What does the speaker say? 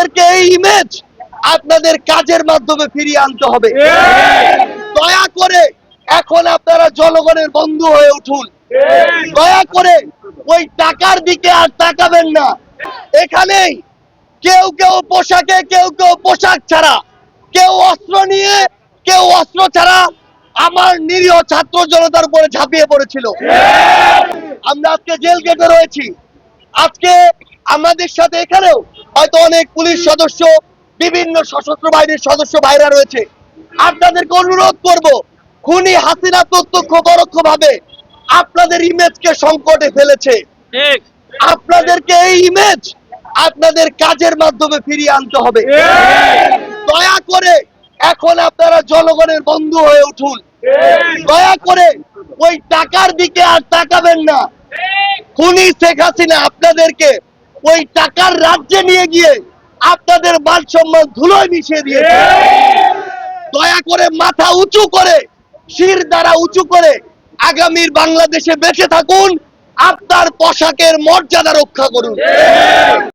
আপনাদেরকে এই ইমেজ আপনাদের কাজের মাধ্যমে ফিরিয়ে আনতে হবে। দয়া করে এখন আপনারা জনগণের বন্ধু হয়ে উঠুন। দয়া করে ওই টাকার দিকে আর তাকাবেন না। এখানেই কেউ কেউ পোশাকে, কেউ কেউ পোশাক ছাড়া, কেউ অস্ত্র নিয়ে, কেউ অস্ত্র ছাড়া আমার নিরীহ ছাত্র জনতার উপরে ঝাঁপিয়ে পড়েছিল। আমরা আজকে জেল গেটে রয়েছি। আজকে আমাদের সাথে এখানেও হয়তো অনেক পুলিশ সদস্য বিভিন্ন সশস্ত্র বাহিনীর সদস্য ভাইরা রয়েছে। আপনাদেরকে অনুরোধ করব খুনি হাসিনা প্রত্যক্ষ পরোক্ষ ভাবে আপনাদের ইমেজকে সংকটে ফেলেছে। আপনাদেরকে এই ইমেজ আপনাদের কাজের মাধ্যমে ফিরিয়ে আনতে হবে। দয়া করে এখন আপনারা জনগণের বন্ধু হয়ে উঠুন। দয়া করে ওই টাকার দিকে আর তাকাবেন না। খুনি শেখ হাসিনা আপনাদেরকে ওই টাকার রাজ্যে নিয়ে গিয়ে আপনাদের মান সম্মান ধুলোয় মিশিয়ে দিয়েছে। দয়া করে মাথা উঁচু করে, শির দ্বারা উঁচু করে আগামীর বাংলাদেশে বেঁচে থাকুন, আপনার পোশাকের মর্যাদা রক্ষা করুন।